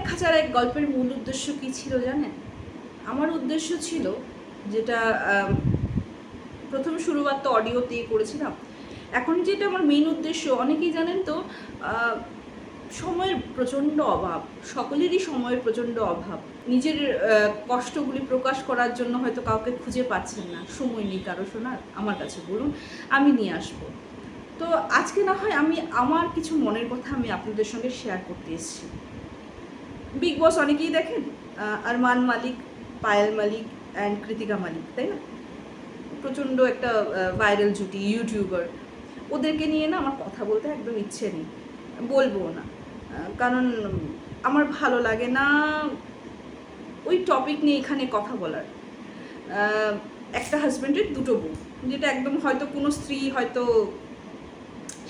এক হাজার এক গল্পের মূল উদ্দেশ্য কী ছিল জানেন? আমার উদ্দেশ্য ছিল যেটা প্রথম শুরুবার তো অডিওতেই করেছিলাম। এখন যেটা আমার মেন উদ্দেশ্য, অনেকেই জানেন তো সময়ের প্রচণ্ড অভাব, সকলেরই সময়ের প্রচণ্ড অভাব। নিজের কষ্টগুলি প্রকাশ করার জন্য হয়তো কাউকে খুঁজে পাচ্ছেন না। সময় নেই কারও শোনার, আমার কাছে বলুন, আমি নিয়ে আসব। তো আজকে না হয় আমি, আমার কিছু মনের কথা আমি আপনাদের সঙ্গে শেয়ার করতে এসেছি। বিগ বস অনেকেই দেখেন আরমান মালিক, পায়েল মালিক অ্যান্ড কৃতিকা মালিক, তাই না? প্রচণ্ড একটা ভাইরাল জুটি ইউটিউবার ওদেরকে নিয়ে না আমার কথা বলতে একদম ইচ্ছে নেই। বলব না। কারণ আমার ভালো লাগে না ওই টপিক নিয়ে এখানে কথা বলার। একটা হাজব্যান্ডের দুটো বউ, যেটা একদম হয়তো কোনো স্ত্রী হয়তো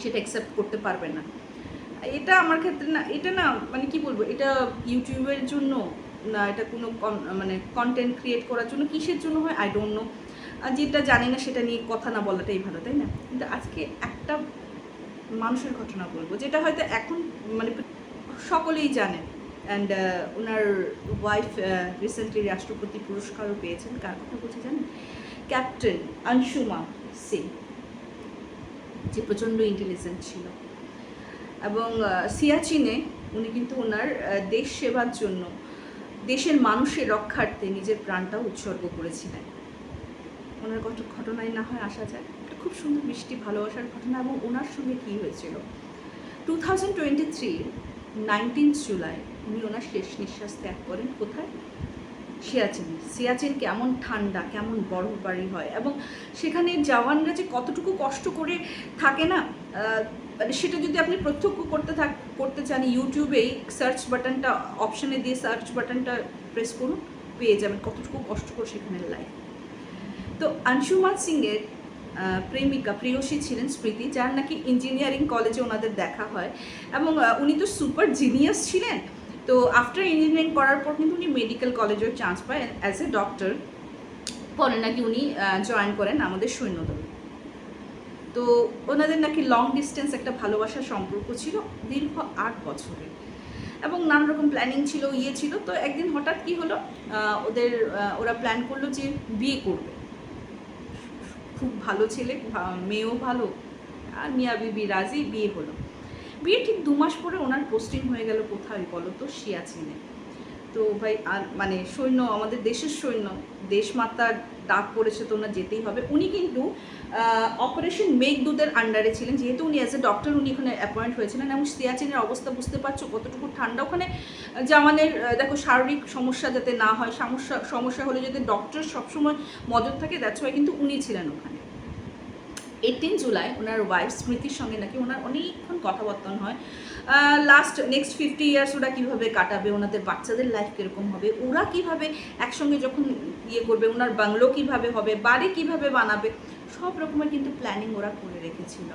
সেটা অ্যাকসেপ্ট করতে পারবে না। এটা আমার ক্ষেত্রে না, এটা না মানে কি বলব, এটা ইউটিউবের জন্য না, এটা কোনো মানে কন্টেন্ট ক্রিয়েট করার জন্য কিসের জন্য হয়? আই ডোন্ট নো আর যেটা জানি না, সেটা নিয়ে কথা না বলাটাই ভালো, তাই না? কিন্তু আজকে একটা মানুষের ঘটনা বলব, যেটা হয়তো এখন মানে সকলেই জানেন অ্যান্ড ওনার ওয়াইফ রিসেন্টলি রাষ্ট্রপতি পুরস্কারও পেয়েছেন। কার কথা বলছি জানেন? ক্যাপ্টেন আনসুমা সিং যে প্রচণ্ড ইন্টেলিজেন্ট ছিল। এবং সিয়াচিনে উনি কিন্তু ওনার দেশ সেবার জন্য, দেশের মানুষের রক্ষার্থে নিজের প্রাণটা উৎসর্গ করেছিলেন। ওনার কত ঘটনায় না হয় আসা যায়। একটা খুব সুন্দর মিষ্টি ভালোবাসার ঘটনা এবং ওনার সঙ্গে কী হয়েছিল। Two thousand twenty three nineteenth July উনি ওনার শেষ নিঃশ্বাস ত্যাগ করেন। কোথায়? সিয়াচিন। সিয়াচিন কেমন ঠান্ডা, কেমন বরফ বাড়ি হয় এবং সেখানে জওয়ানরা যে কতটুকু কষ্ট করে থাকে না মানে সেটা যদি আপনি প্রত্যক্ষ করতে থাক, করতে চান ইউটিউবেই সার্চ বাটনটা অপশানে দিয়ে সার্চ বাটনটা প্রেস করুন, পেয়ে যাবেন কতটুকু কষ্ট করে সেখানে লাইফ তো আংশুমান সিংয়ের প্রেমিকা, প্রেয়সী ছিলেন স্মৃতি, যার নাকি ইঞ্জিনিয়ারিং কলেজে ওনাদের দেখা হয় এবং উনি তো সুপার জিনিয়াস ছিলেন। তো আফটার ইঞ্জিনিয়ারিং করার পর কিন্তু উনি মেডিকেল কলেজেও চান্স পায় অ্যাজ এ ডক্টর পরে নাকি উনি জয়েন করেন আমাদের সৈন্যদল। তো ওনাদের নাকি লং ডিস্টেন্স একটা ভালোবাসার সম্পর্ক ছিল দীর্ঘ আট বছরের। এবং নানা রকম প্ল্যানিং ছিল ইয়ে ছিল। তো একদিন হঠাৎ কি হলো ওদের ওরা প্ল্যান করল যে বিয়ে করবে। খুব ভালো ছেলে মেয়েও ভালো। আর মিয়া বিবি রাজি, বিয়ে হলো। বিয়ে ঠিক দু মাস পরে ওনার পোস্টিং হয়ে গেল কোথায় বলো তো? সিয়াচিনে। তো ভাই, আর মানে সৈন্য, আমাদের দেশের সৈন্য, দেশমাতার ডাক পড়েছে তো ওনার যেতেই হবে। উনি কিন্তু অপারেশন মেঘদূতের আন্ডারে ছিলেন। যেহেতু উনি অ্যাজ এ ডক্টর উনি এখানে অ্যাপয়েন্ট হয়েছিলেন এবং সিয়াচিনের অবস্থা বুঝতে পারছ কতটুকু ঠান্ডা। ওখানে জামানের দেখো শারীরিক সমস্যা যাতে না হয়, সমস্যা সমস্যা হলে যাতে ডক্টর সবসময় মদত থাকে দ্যাটস কিন্তু উনি ছিলেন ওখানে। এইটিন জুলাই ওনার ওয়াইফ স্মৃতির সঙ্গে নাকি ওনার অনেকক্ষণ কথাবার্তন হয়। লাস্ট নেক্সট ফিফটি ইয়ার্স ওরা কীভাবে কাটাবে, ওনাদের বাচ্চাদের লাইফ কীরকম হবে, ওরা কীভাবে একসঙ্গে যখন ইয়ে করবে, ওনার বাংলো কীভাবে হবে, বাড়ি কীভাবে বানাবে সব রকমের কিন্তু প্ল্যানিং ওরা করে রেখেছিল।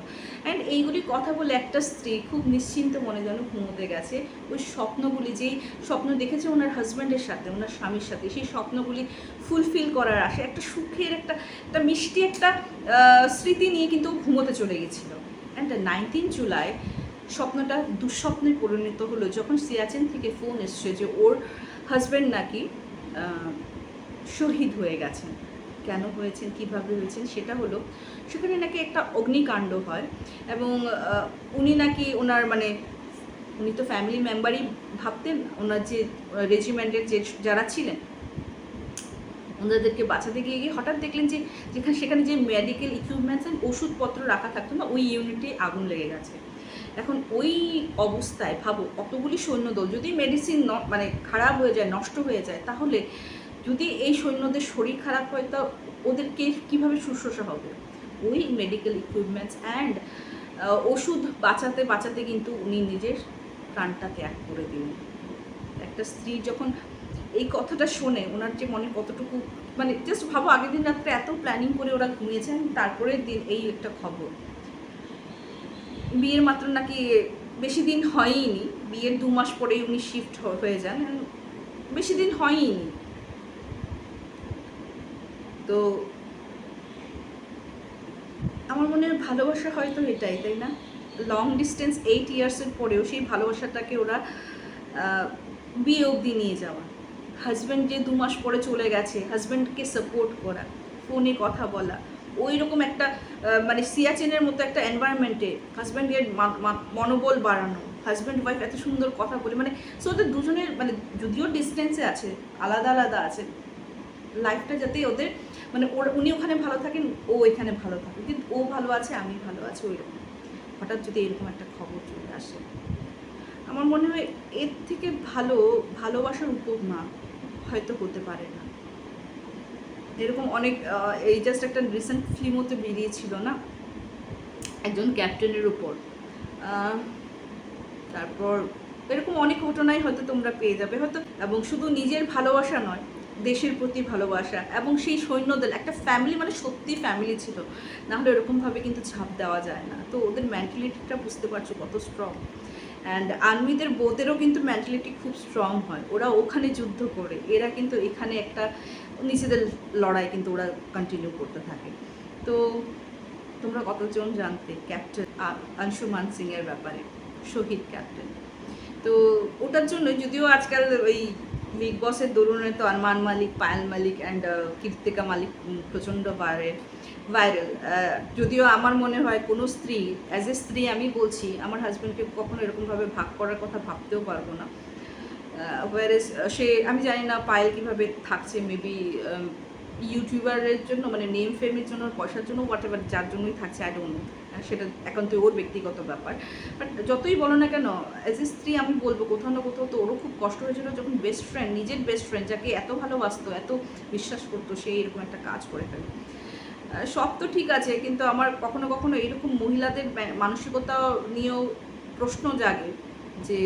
অ্যান্ড এইগুলি কথা বলে একটা স্ত্রী খুব নিশ্চিন্ত মনে যেন ঘুমোতে গেছে। ওই স্বপ্নগুলি যেই স্বপ্ন দেখেছে ওনার হাজব্যান্ডের সাথে, ওনার স্বামীর সাথে, সেই স্বপ্নগুলি ফুলফিল করার আশে, একটা সুখের, একটা একটা মিষ্টি, একটা স্মৃতি নিয়ে কিন্তু ঘুমোতে চলে গেছিল। অ্যান্ড নাইনটিন জুলাই স্বপ্নটা দুঃস্বপ্নে পরিণত হলো। যখন সিয়াচেন থেকে ফোন এসছে যে ওর হাজব্যান্ড নাকি শহীদ হয়ে গেছেন। কেন হয়েছেন, কীভাবে হয়েছেন সেটা হলো, সেখানে নাকি একটা অগ্নিকাণ্ড হয় এবং উনি নাকি ওনার মানে উনি তো ফ্যামিলি মেম্বারই ভাবতেন ওনার যে রেজিমেন্টের যে যারা ছিলেন, ওনাদেরকে বাঁচাতে গিয়ে গিয়ে হঠাৎ দেখলেন যে যেখানে, সেখানে যে মেডিকেল ইকুইপমেন্টস অ্যান্ড ওষুধপত্র রাখা থাকতো না, ওই ইউনিটে আগুন লেগে গেছে। এখন ওই অবস্থায় ভাবো, অতগুলি সৈন্যদল যদি মেডিসিন মানে খারাপ হয়ে যায়, নষ্ট হয়ে যায়, তাহলে যদি এই সৈন্যদের শরীর খারাপ হয়, তা ওদেরকে কীভাবে শুশ্রূষা হবে? ওই মেডিকেল ইকুইপমেন্টস অ্যান্ড ওষুধ বাঁচাতে বাঁচাতে কিন্তু উনি নিজের প্রাণটা ত্যাগ করে দিলেন। একটা স্ত্রী যখন এই কথাটা শোনে, ওনার যে মনে কতটুকু মানে জাস্ট ভাবো, আগের দিন রাত্রে এত প্ল্যানিং করে ওরা ঘুমিয়েছেন, তারপরে দিন এই একটা খবর। বিয়ের মাত্র নাকি বেশি দিন হয়ইনি, বিয়ের দু মাস পরেই উনি শিফট হয়ে যান, বেশি দিন হয়ইনি। তো আমার মনে হয় ভালোবাসা হয়তো এটাই, তাই না? লং ডিস্টেন্স এইট ইয়ার্সের পরেও সেই ভালোবাসাটাকে ওরা বিয়ে অবধি নিয়ে যাওয়া। হাজব্যান্ড যে দু মাস পরে চলে গেছে হাজব্যান্ডকে সাপোর্ট করা ফোনে কথা বলা ওই রকম একটা মানে সিয়াচেনের মতো একটা এনভায়রনমেন্টে হাজব্যান্ডের মনোবল বাড়ানো হাজব্যান্ড ওয়াইফ এত সুন্দর কথা বলে মানে সো ওদের দুজনের মানে যদিও ডিস্টেন্সে আছে, আলাদা আলাদা আছে লাইফটা যাতে ওদের মানে উনি ওখানে ভালো থাকেন, ও এখানে ভালো থাকে। কিন্তু ও ভালো আছে, আমি ভালো আছি ওই রকম হঠাৎ যদি এরকম একটা খবর চলে আসে। আমার মনে হয় এর থেকে ভালো, ভালোবাসার উপমা হয়তো হতে পারে না। এরকম অনেক এই জাস্ট একটা রিসেন্ট ফিল্মও তো বেরিয়েছিল না? একজন ক্যাপ্টেনের উপর। তারপর এরকম অনেক ঘটনাই হয়তো তোমরা পেয়ে যাবে। হয়তো, এবং শুধু নিজের ভালোবাসা নয় দেশের প্রতি ভালোবাসা এবং সেই সৈন্যদের, একটা ফ্যামিলি মানে সত্যি ফ্যামিলি ছিল। না হলে এরকমভাবে কিন্তু ছাপ দেওয়া যায় না। তো ওদের মেন্টালিটিটা বুঝতে পারছ কত স্ট্রং অ্যান্ড আর্মিদের বোধেরও কিন্তু মেন্টালিটি খুব স্ট্রং হয়। ওরা ওখানে যুদ্ধ করে। এরা কিন্তু এখানে একটা নিজেদের লড়াই কিন্তু ওরা কন্টিনিউ করতে থাকে। তো তোমরা কতজন জানতে ক্যাপ্টেন আংশুমান সিং এর ব্যাপারে? শহীদ ক্যাপ্টেন তো ওটার জন্য যদিও আজকাল ওই বিগ বসের দরুণে তো আরমান মালিক পায়েল মালিক অ্যান্ড কীর্তিকা মালিক প্রচণ্ড বাড়ে ভাইরাল যদিও আমার মনে হয় কোনো স্ত্রী অ্যাজ এ স্ত্রী আমি বলছি, আমার হাজব্যান্ডকে কখনো এরকমভাবে ভাগ করার কথা ভাবতেও পারব না। সে, আমি জানি না পায়েল কীভাবে থাকছে মেবি ইউটিউবারের জন্য মানে নেম ফেমের জন্য, পয়সার জন্য হোয়াট এভার যার জন্যই থাকছে আই ডোন্ট নো সেটা তো ওর ব্যক্তিগত ব্যাপার। বাট যতই বলো না কেন অ্যাজ এ স্ত্রী আমি বলব, কোথাও না কোথাও তো ওরও খুব কষ্ট হয়েছিল যখন বেস্ট ফ্রেন্ড নিজের বেস্ট ফ্রেন্ড যাকে এত ভালোবাসতো, এত বিশ্বাস করতো, সে এরকম একটা কাজ করে ফেলে সব তো ঠিক আছে, কিন্তু আমার কখনো কখনো এরকম মহিলাদের মানসিকতা নিয়েও প্রশ্ন জাগে যে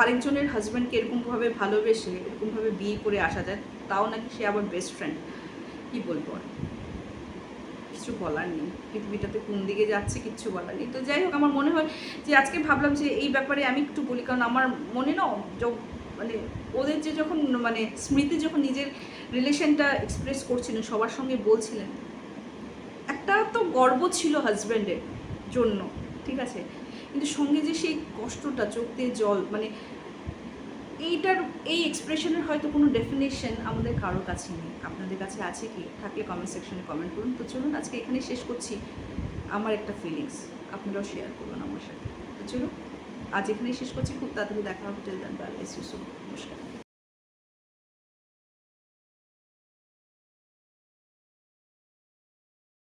আরেকজনের হাজব্যান্ডকে এরকমভাবে ভালোবেসে, এরকমভাবে বিয়ে করে আসা যায়। তাও নাকি সে আবার বেস্ট ফ্রেন্ড কি বলব আর? কিছু বলার নেই। পৃথিবীটাতে কোন দিকে যাচ্ছে কিচ্ছু বলার নেই। তো যাই হোক, আমার মনে হয় যে আজকে ভাবলাম যে এই ব্যাপারে আমি একটু বলি, কারণ আমার মনে না মানে ওদের যে যখন মানে স্মৃতি যখন নিজের রিলেশনটা এক্সপ্রেস করছিলেন, সবার সঙ্গে বলছিলেন, একটা তো গর্ব ছিল হাজব্যান্ডের জন্য, ঠিক আছে? কিন্তু সঙ্গে যে সেই কষ্টটা, চোখ দিয়ে জল মানে এইটার, এই এক্সপ্রেশনের হয়তো কোনো ডেফিনেশন আমাদের কারোর কাছে নেই। আপনাদের কাছে আছে কি? থাকলে কমেন্ট সেকশনে কমেন্ট করুন। তো চলুন, আজকে এখানে শেষ করছি আমার একটা ফিলিংস আপনারাও শেয়ার করুন আমার সাথে। তো চলুন, আজ এখানেই শেষ করছি। খুব তাড়াতাড়ি দেখা হবে। টেল দেন